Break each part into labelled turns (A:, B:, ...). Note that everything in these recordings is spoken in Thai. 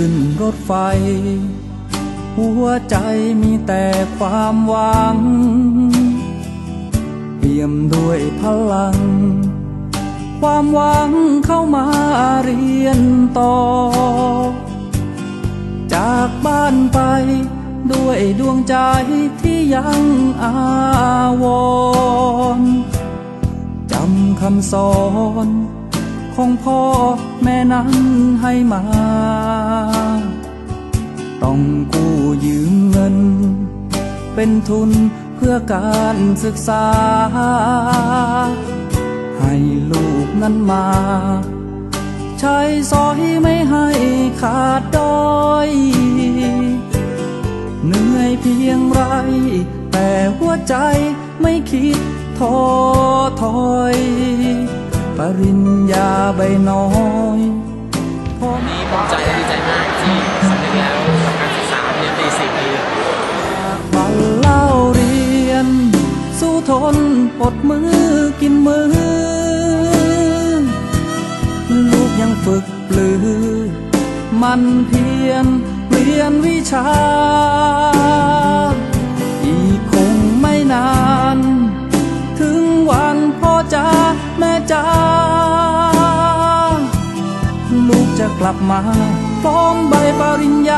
A: ขึ้นรถไฟ หัวใจมีแต่ความหวัง เปี่ยมด้วยพลัง ความหวังเข้ามาเรียนต่อ จากบ้านไปด้วยดวงใจที่ยังอาวรจำคำสอน ของพ่อแม่นั้นให้มา ต้องกู้ยืมเงิน เป็นทุนเพื่อการศึกษา ให้ลูกนั้นมา ใช้สอยไม่ให้ขาดดอยเหนื่อยเพียงไร แต่หัวใจไม่คิดท้อถอย ปริญญาใบน้อยพ่อ
B: นี้ภูมิใจและดีใจมากที่สำเร็จแล้วกับการศึกษาเรียนปีสี่ปี
A: บันเล่าเรียน สู้ทนอดมือกินมือ ลูกยังฝึกปลือ มันเพียรเรียนวิชา อีกคงไม่นาน ลับมาพร้อมใบปริญญา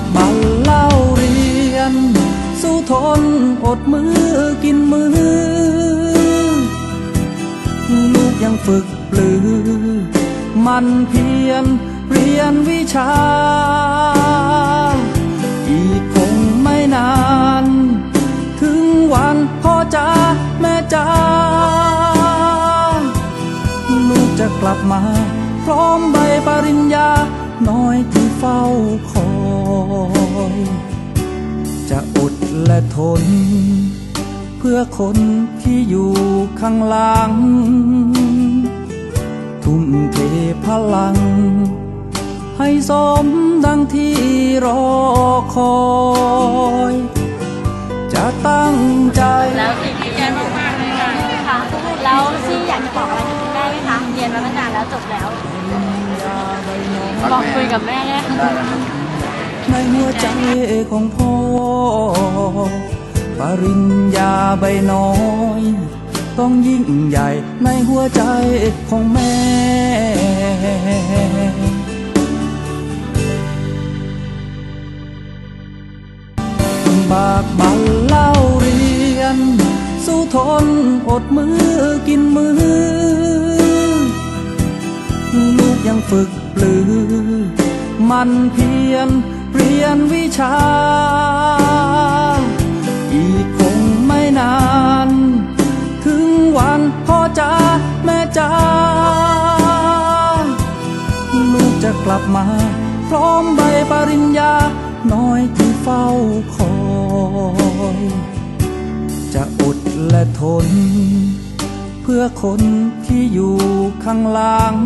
C: บา
A: กบันเล่าเรียน สู้ทนอดมือกินมือ ลูกยังฝึกปลือ มันเพียรเรียนวิชา อีกคงไม่นาน ถึงวันพ่อจ้าแม่จ้าลูกจะกลับมา พร้อมใบปริญญา น้อยที่เฝ้าคอย จะอดและทน เพื่อคนที่อยู่ข้างหลัง ทุ่มเทพลัง ให้สมดังที่รอคอย จะตั้งใจ
C: แล้วดีใจมากๆเลยค่ะแล้วซี่อยากจะบอกอะไรกับคุณแม่ไหมคะเรียนมาตั้งนานแล้วจบแล้ว บอกคุยกับแม่ได้ค่ะ
A: ในหัวใจของพ่อปริญญาใบน้อย ต้องยิ่งใหญ่ในหัวใจของแม่บากบันเล่าเรียน สู้ทนอดมือกินมือ ยังฝึกปลือ มันเพียรเรียนวิชา อีกคงไม่นาน ถึงวันพ่อจ้าแม่จ้าลูกจะกลับมา พร้อมใบปริญญา น้อยที่เฝ้าคอย จะอดและทน เพื่อคนที่อยู่ข้างหลัง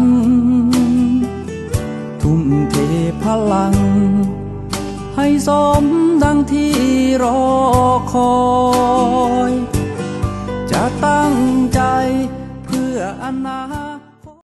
A: ทุ่มเทพลัง ให้สมดังที่รอคอย จะตั้งใจเพื่ออนา